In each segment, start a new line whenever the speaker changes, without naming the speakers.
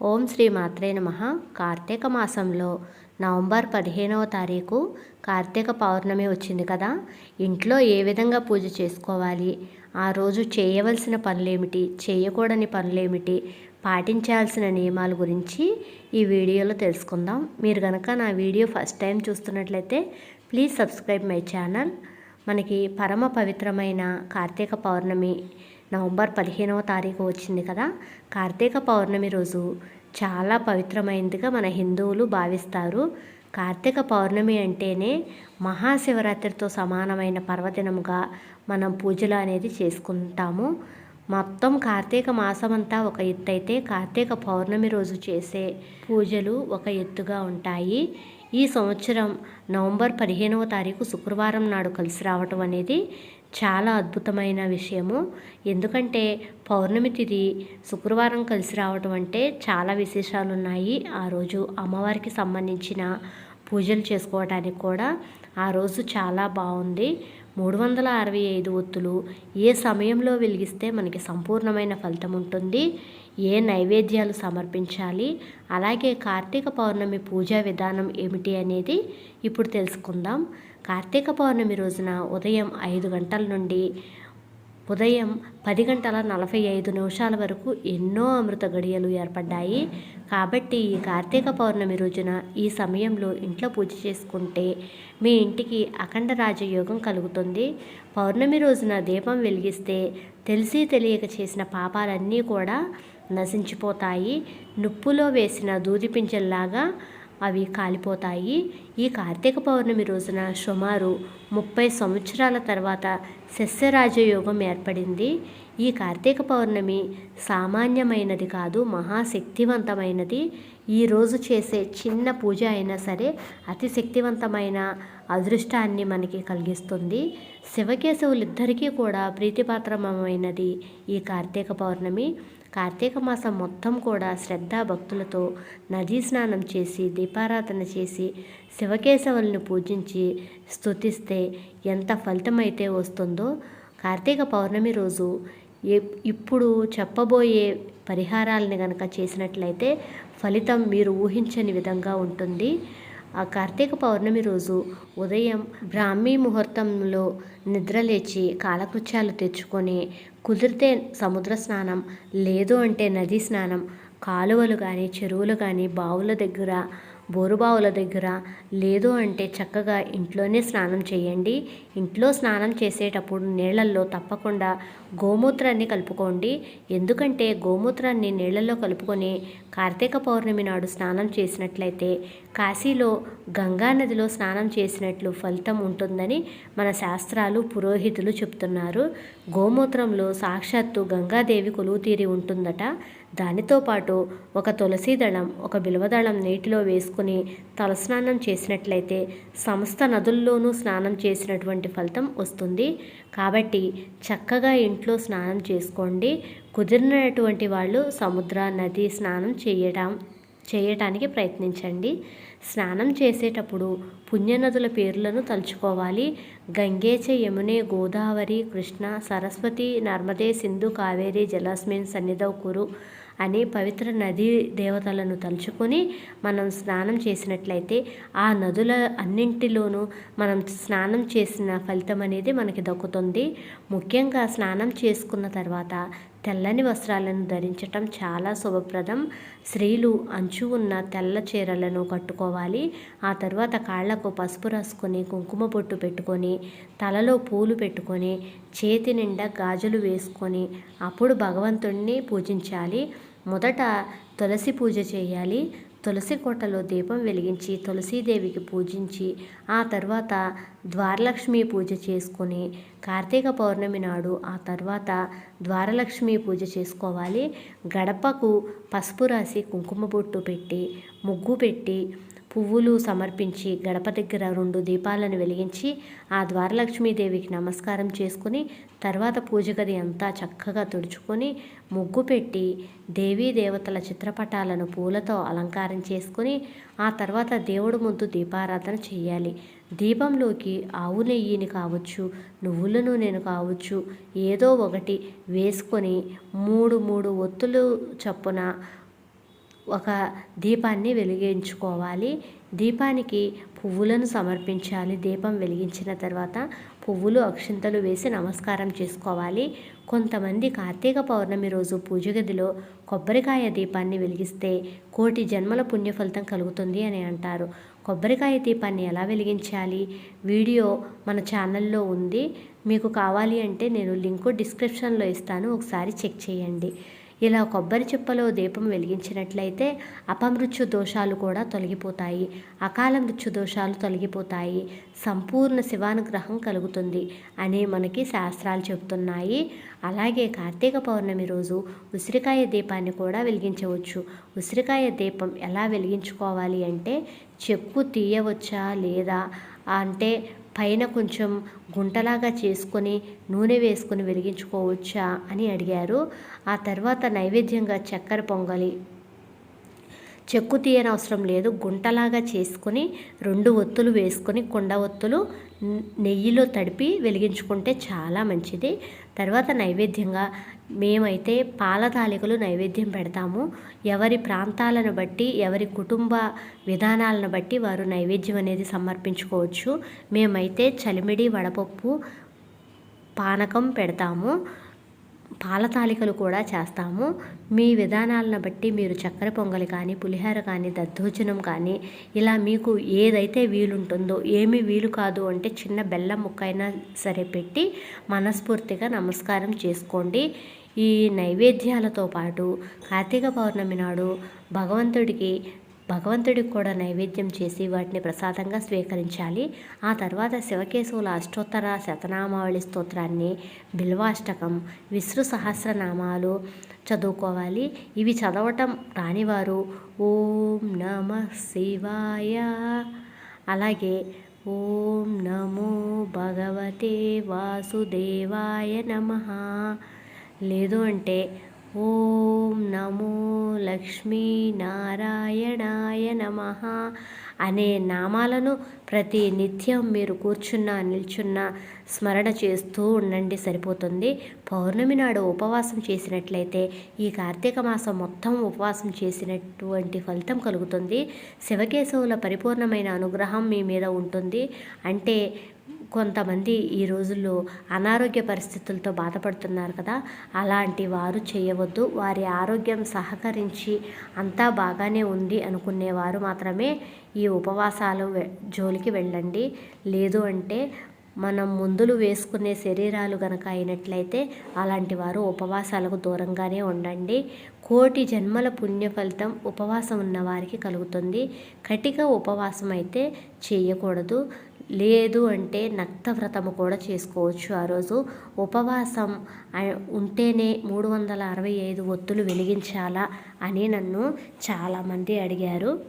ఓం శ్రీ మాత్రే నమ. కార్తీక మాసంలో నవంబర్ పదిహేనవ తారీఖు కార్తీక పౌర్ణమి వచ్చింది కదా. ఇంట్లో ఏ విధంగా పూజ చేసుకోవాలి? ఆ రోజు చేయవలసిన పనులేమిటి? చేయకూడని పనులేమిటి? పాటించాల్సిన నియమాల గురించి ఈ వీడియోలో తెలుసుకుందాం. మీరు కనుక నా వీడియో ఫస్ట్ టైం చూస్తున్నట్లయితే ప్లీజ్ సబ్స్క్రైబ్ మై ఛానల్. మనకి పరమ పవిత్రమైన కార్తీక పౌర్ణమి నవంబర్ పదిహేనవ తారీఖు వచ్చింది కదా. కార్తీక పౌర్ణమి రోజు చాలా పవిత్రమైనదిగా మన హిందువులు భావిస్తారు. కార్తీక పౌర్ణమి అంటేనే మహాశివరాత్రితో సమానమైన పర్వదినముగా మనం పూజలు అనేది చేసుకుంటాము. మొత్తం కార్తీక మాసమంతా ఒక ఎత్తు అయితే కార్తీక పౌర్ణమి రోజు చేసే పూజలు ఒక ఎత్తుగా ఉంటాయి. ఈ సంవత్సరం నవంబర్ పదిహేనవ తారీఖు శుక్రవారం నాడు కలిసి రావటం అనేది చాలా అద్భుతమైన విషయము. ఎందుకంటే పౌర్ణమి తిథి శుక్రవారం కలిసి రావటం అంటే చాలా విశేషాలు ఉన్నాయి ఆ రోజు అమ్మవారికి సంబంధించిన పూజలు చేసుకోవడానికి కూడా ఆ రోజు చాలా బాగుంది. మూడు వందల అరవై ఐదు ఒత్తులు ఏ సమయంలో వెలిగిస్తే మనకి సంపూర్ణమైన ఫలితం ఉంటుంది. ఏ నైవేద్యాలు సమర్పించాలి? అలాగే కార్తీక పౌర్ణమి పూజా విధానం ఏమిటి అనేది ఇప్పుడు తెలుసుకుందాం. కార్తీక పౌర్ణమి రోజున ఉదయం ఐదు గంటల నుండి ఉదయం పది గంటల నలభై ఐదు నిమిషాల వరకు ఎన్నో అమృత గడియలు ఏర్పడ్డాయి. కాబట్టి ఈ కార్తీక పౌర్ణమి రోజున ఈ సమయంలో ఇంట్లో పూజ చేసుకుంటే మీ ఇంటికి అఖండ రాజయోగం కలుగుతుంది. పౌర్ణమి రోజున దీపం వెలిగిస్తే తెలిసి తెలియక చేసిన పాపాలన్నీ కూడా నశించిపోతాయి. నుప్పులో వేసిన దూది పింఛల్లాగా అవి కాలిపోతాయి. ఈ కార్తీక పౌర్ణమి రోజున సుమారు ముప్పై సంవత్సరాల తర్వాత సస్యరాజయోగం ఏర్పడింది. ఈ కార్తీక పౌర్ణమి సామాన్యమైనది కాదు మహాశక్తివంతమైనది. ఈరోజు చేసే చిన్న పూజ అయినా సరే అతి శక్తివంతమైన అదృష్టాన్ని మనకి కలిగిస్తుంది. శివకేశవులిద్దరికీ కూడా ప్రీతిపాత్రమైనది ఈ కార్తీక పౌర్ణమి. కార్తీక మాసం మొత్తం కూడా శ్రద్ధా భక్తులతో నదీ స్నానం చేసి దీపారాధన చేసి శివకేశవుల్ని పూజించి స్తుతిస్తే ఎంత ఫలితమైతే వస్తుందో కార్తీక పౌర్ణమి రోజు ఇప్పుడు చెప్పబోయే పరిహారాలని కనుక చేసినట్లయితే ఫలితం మీరు ఊహించని విధంగా ఉంటుంది. ఆ కార్తీక పౌర్ణమి రోజు ఉదయం బ్రాహ్మీ ముహూర్తంలో నిద్రలేచి కాలకృత్యాలు తెచ్చుకొని కుదిరితే సముద్ర స్నానం లేదు అంటే నదీ స్నానం కాలువలు కానీ చెరువులు కానీ బావుల దగ్గర బోరుబావుల దగ్గర లేదు అంటే చక్కగా ఇంట్లోనే స్నానం చేయండి. ఇంట్లో స్నానం చేసేటప్పుడు నీళ్ళల్లో తప్పకుండా గోమూత్రాన్ని కలుపుకోండి. ఎందుకంటే గోమూత్రాన్ని నీళ్ళల్లో కలుపుకొని కార్తీక పౌర్ణమి నాడు స్నానం చేసినట్లయితే కాశీలో గంగా నదిలో స్నానం చేసినట్లు ఫలితం ఉంటుందని మన శాస్త్రాలు పురోహితులు చెప్తున్నారు. గోమూత్రంలో సాక్షాత్తు గంగాదేవి కొలువుతీరి ఉంటుందట. దానితో పాటు ఒక తులసి దళం ఒక బిల్వదళం నీటిలో వేసుకుని తలస్నానం చేసినట్లయితే సమస్త నదుల్లోనూ స్నానం చేసినటువంటి ఫలితం వస్తుంది. కాబట్టి చక్కగా ఇంట్లో స్నానం చేసుకోండి. కుదిరినటువంటి వాళ్ళు సముద్ర నది స్నానం చేయడం చేయటానికి ప్రయత్నించండి. స్నానం చేసేటప్పుడు పుణ్యనదుల పేర్లను తలుచుకోవాలి. గంగేచ యమునే గోదావరి కృష్ణ సరస్వతి నర్మదే సింధు కావేరి జలాస్మిన్ సన్నిధవ్ కురు అనే పవిత్ర నదీ దేవతలను తలుచుకొని మనం స్నానం చేసినట్లయితే ఆ నదుల అన్నింటిలోనూ మనం స్నానం చేసిన ఫలితం అనేది మనకి దక్కుతుంది. ముఖ్యంగా స్నానం చేసుకున్న తర్వాత తెల్లని వస్త్రాలను ధరించటం చాలా శుభప్రదం. స్త్రీలు అంచు ఉన్న తెల్ల చీరలను కట్టుకోవాలి. ఆ తర్వాత కాళ్ళకు పసుపు రాసుకొని కుంకుమ బొట్టు పెట్టుకొని తలలో పూలు పెట్టుకొని చేతి నిండా గాజులు వేసుకొని అప్పుడు భగవంతుణ్ణి పూజించాలి. మొదట తులసి పూజ చేయాలి. తులసి కోటలో దీపం వెలిగించి తులసీదేవికి పూజించి ఆ తర్వాత ద్వారలక్ష్మి పూజ చేసుకొని కార్తీక పౌర్ణమి నాడు ఆ తర్వాత ద్వారలక్ష్మి పూజ చేసుకోవాలి. గడపకు పసుపు రాసి కుంకుమ బొట్టు పెట్టి ముగ్గు పెట్టి పువ్వులు సమర్పించి గడప దగ్గర రెండు దీపాలను వెలిగించి ఆ ద్వారలక్ష్మీదేవికి నమస్కారం చేసుకుని తర్వాత పూజ గది అంతా చక్కగా తుడుచుకొని ముగ్గు పెట్టి దేవీ దేవతల చిత్రపటాలను పూలతో అలంకారం చేసుకుని ఆ తర్వాత దేవుడు ముందు దీపారాధన చేయాలి. దీపంలోకి ఆవు నెయ్యిని కావచ్చు నువ్వుల నూనెను కావచ్చు ఏదో ఒకటి వేసుకొని మూడు మూడు ఒత్తులు చప్పున ఒక దీపాన్ని వెలిగించుకోవాలి. దీపానికి పువ్వులను సమర్పించాలి. దీపం వెలిగించిన తర్వాత పువ్వులు అక్షింతలు వేసి నమస్కారం చేసుకోవాలి. కొంతమంది కార్తీక పౌర్ణమి రోజు పూజ గదిలో కొబ్బరికాయ దీపాన్ని వెలిగిస్తే కోటి జన్మల పుణ్య ఫలితం కలుగుతుంది అని అంటారు. కొబ్బరికాయ దీపాన్ని ఎలా వెలిగించాలి? వీడియో మన ఛానల్లో ఉంది. మీకు కావాలి అంటే నేను లింకు డిస్క్రిప్షన్లో ఇస్తాను. ఒకసారి చెక్ చేయండి. ఇలా కొబ్బరి చిప్పలో దీపం వెలిగించినట్లయితే అపమృత్యు దోషాలు కూడా తొలగిపోతాయి. అకాల మృత్యు దోషాలు తొలగిపోతాయి. సంపూర్ణ శివానుగ్రహం కలుగుతుంది అని మనకి శాస్త్రాలు చెబుతున్నాయి. అలాగే కార్తీక పౌర్ణమి రోజు ఉసిరికాయ దీపాన్ని కూడా వెలిగించవచ్చు. ఉసిరికాయ దీపం ఎలా వెలిగించుకోవాలి అంటే చెక్కు తీయవచ్చా లేదా? అంటే పైన కొంచెం గుంటలాగా చేసుకొని నూనె వేసుకొని వెలిగించుకోవచ్చా అని అడిగారు. ఆ తర్వాత నైవేద్యంగా చక్కెర పొంగలి చెక్కు తీయనవసరం లేదు. గుంటలాగా చేసుకొని రెండు ఒత్తులు వేసుకొని కుండ ఒత్తులు నెయ్యిలో తడిపి వెలిగించుకుంటే చాలా మంచిది. తర్వాత నైవేద్యంగా మేమైతే పాల తాలికలు నైవేద్యం పెడతాము. ఎవరి ప్రాంతాలను బట్టి ఎవరి కుటుంబ విధానాలను బట్టి వారు నైవేద్యం అనేది సమర్పించుకోవచ్చు. మేమైతే చలిమిడి వడపప్పు పానకం పెడతాము. పాల తాలికలు కూడా చేస్తాము. మీ విధానాలను బట్టి మీరు చక్కెర పొంగలి కానీ పులిహోర కానీ దద్దోజనం కానీ ఇలా మీకు ఏదైతే వీలుంటుందో ఏమి వీలు కాదు అంటే చిన్న బెల్లం ముక్కైనా సరే పెట్టి మనస్ఫూర్తిగా నమస్కారం చేసుకోండి. ఈ నైవేద్యాలతో పాటు కార్తీక పౌర్ణమి నాడు భగవంతుడికి భగవంతుడికి కూడా నైవేద్యం చేసి వాటిని ప్రసాదంగా స్వీకరించాలి. ఆ తర్వాత శివకేశవుల అష్టోత్తర శతనామావళి స్తోత్రాన్ని బిల్వాష్టకం విశ్రు సహస్రనామాలు చదువుకోవాలి. ఇవి చదవటం రానివారు. ఓం నమ శివాయ. అలాగే ఓం నమో భగవతే వాసుదేవాయ నమ. లేదు అంటే ఓం నమో లక్ష్మీనారాయణాయ నమ అనే నామాలను ప్రతి నిత్యం మీరు కూర్చున్న నిల్చున్న స్మరణ చేస్తూ ఉండండి సరిపోతుంది. పౌర్ణమి నాడు ఉపవాసం చేసినట్లయితే ఈ కార్తీక మాసం మొత్తం ఉపవాసం చేసినటువంటి ఫలితం కలుగుతుంది. శివకేశవుల పరిపూర్ణమైన అనుగ్రహం మీ మీద ఉంటుంది. అంటే కొంతమంది ఈ రోజుల్లో అనారోగ్య పరిస్థితులతో బాధపడుతున్నారు కదా. అలాంటి వారు చేయవద్దు. వారి ఆరోగ్యం సహకరించి అంతా బాగానే ఉంది అనుకునేవారు మాత్రమే ఈ ఉపవాసాలు జోలికి వెళ్ళండి. లేదు అంటే మనం ముందులు వేసుకునే శరీరాలు గనక అయినట్లయితే అలాంటి వారు ఉపవాసాలకు దూరంగానే ఉండండి. కోటి జన్మల పుణ్య ఫలితం ఉపవాసం ఉన్న వారికి కలుగుతుంది. కటిక ఉపవాసం అయితే చేయకూడదు. లేదు అంటే నక్తవ్రతము కూడా చేసుకోవచ్చు. ఆ రోజు ఉపవాసం ఉంటేనే మూడు వందల అరవై ఐదు ఒత్తులు వెలిగించాలా అని నన్ను చాలామంది అడిగారు.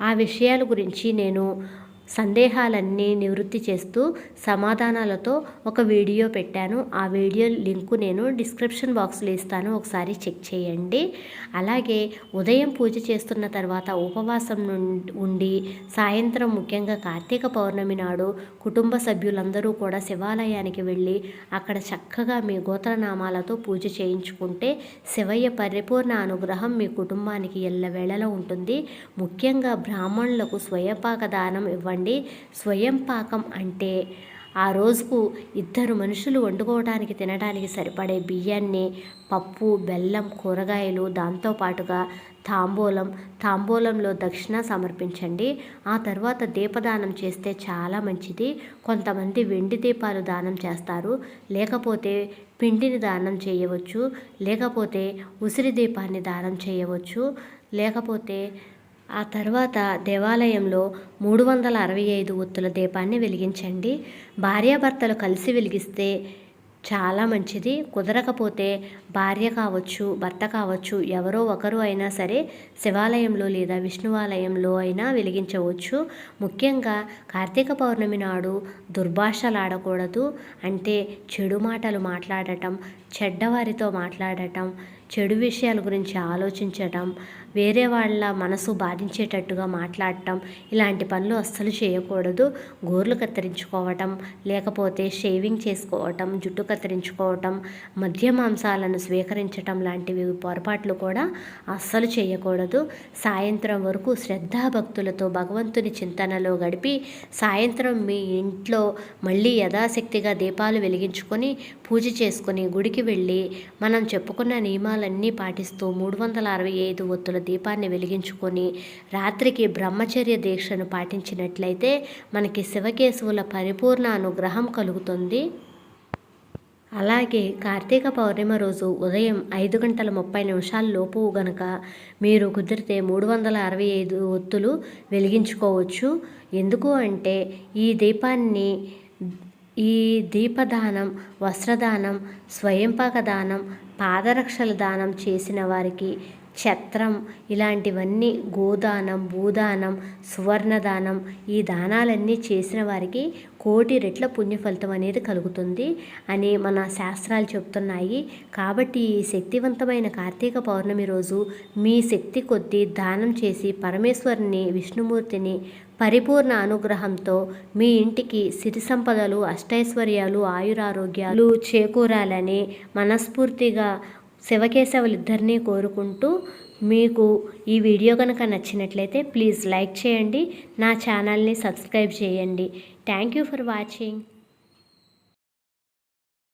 ఆ విషయాల గురించి నేను సందేహాలన్నీ నివృత్తి చేస్తూ సమాధానాలతో ఒక వీడియో పెట్టాను. ఆ వీడియో లింకు నేను డిస్క్రిప్షన్ బాక్స్లో ఇస్తాను. ఒకసారి చెక్ చేయండి. అలాగే ఉదయం పూజ చేస్తున్న తర్వాత ఉపవాసం ఉండి సాయంత్రం ముఖ్యంగా కార్తీక పౌర్ణమి నాడు కుటుంబ సభ్యులందరూ కూడా శివాలయానికి వెళ్ళి అక్కడ చక్కగా మీ గోత్రనామాలతో పూజ చేయించుకుంటే శివయ్య పరిపూర్ణ అనుగ్రహం మీ కుటుంబానికి ఎల్లవేళలో ఉంటుంది. ముఖ్యంగా బ్రాహ్మణులకు స్వయంపాక దానం ఇవ్వండి. అండి స్వయం పాకం అంటే ఆ రోజుకు ఇద్దరు మనుషులు వండుకోవడానికి తినడానికి సరిపడే బియ్యాన్ని పప్పు బెల్లం కూరగాయలు దాంతోపాటుగా తాంబూలం తాంబూలంలో దక్షిణ సమర్పించండి. ఆ తర్వాత దీపదానం చేస్తే చాలా మంచిది. కొంతమంది వెండి దీపాలు దానం చేస్తారు. లేకపోతే పిండిని దానం చేయవచ్చు. లేకపోతే ఉసిరి దీపాన్ని దానం చేయవచ్చు. లేకపోతే ఆ తర్వాత దేవాలయంలో మూడు వందల అరవై ఐదు ఒత్తుల దీపాన్ని వెలిగించండి. భార్యాభర్తలు కలిసి వెలిగిస్తే చాలా మంచిది. కుదరకపోతే భార్య కావచ్చు భర్త కావచ్చు ఎవరో ఒకరు అయినా సరే శివాలయంలో లేదా విష్ణువాలయంలో అయినా వెలిగించవచ్చు. ముఖ్యంగా కార్తీక పౌర్ణమి నాడు దుర్భాషలాడకూడదు. అంటే చెడు మాటలు మాట్లాడటం చెడ్డవారితో మాట్లాడటం చెడు విషయాల గురించి ఆలోచించటం వేరే వాళ్ళ మనసు బాధించేటట్టుగా మాట్లాడటం ఇలాంటి పనులు అస్సలు చేయకూడదు. గోర్లు కత్తిరించుకోవటం లేకపోతే షేవింగ్ చేసుకోవటం జుట్టు కత్తిరించుకోవటం మధ్య మాంసాలను స్వీకరించటం లాంటివి పొరపాట్లు కూడా అస్సలు చేయకూడదు. సాయంత్రం వరకు శ్రద్ధాభక్తులతో భగవంతుని చింతనలో గడిపి సాయంత్రం మీ ఇంట్లో మళ్ళీ యథాశక్తిగా దీపాలు వెలిగించుకొని పూజ చేసుకొని గుడికి వెళ్ళి మనం చెప్పుకున్న నియమాలు నియమాలన్నీ పాటిస్తూ మూడు వందల అరవై ఐదు ఒత్తుల దీపాన్ని వెలిగించుకొని రాత్రికి బ్రహ్మచర్య దీక్షను పాటించినట్లయితే మనకి శివకేశవుల పరిపూర్ణ అనుగ్రహం కలుగుతుంది. అలాగే కార్తీక పౌర్ణిమ రోజు ఉదయం ఐదు గంటల ముప్పై నిమిషాల లోపు గనక మీరు కుదిరితే మూడు వందల అరవై ఐదు ఒత్తులు వెలిగించుకోవచ్చు. ఎందుకు అంటే ఈ దీపాన్ని ఈ దీపదానం వస్త్రదానం స్వయంపాక దానం పాదరక్షల దానం చేసిన వారికి ఛత్రం ఇలాంటివన్నీ గోదానం భూదానం సువర్ణదానం ఈ దానాలన్నీ చేసిన వారికి కోటి రెట్ల పుణ్య ఫలితం అనేది కలుగుతుంది అని మన శాస్త్రాలు చెప్తున్నాయి. కాబట్టి ఈ శక్తివంతమైన కార్తీక పౌర్ణమి రోజు మీ శక్తి కొద్దీ దానం చేసి పరమేశ్వరుని విష్ణుమూర్తిని పరిపూర్ణ అనుగ్రహంతో మీ ఇంటికి సిరి సంపదలు అష్టైశ్వర్యాలు ఆయురారోగ్యాలు చేకూరాలని మనస్ఫూర్తిగా శివకేశవులిద్దరినీ కోరుకుంటూ మీకు ఈ వీడియో కనుక నచ్చినట్లయితే ప్లీజ్ లైక్ చేయండి నా ఛానల్ని సబ్స్క్రైబ్ చేయండి. Thank you for watching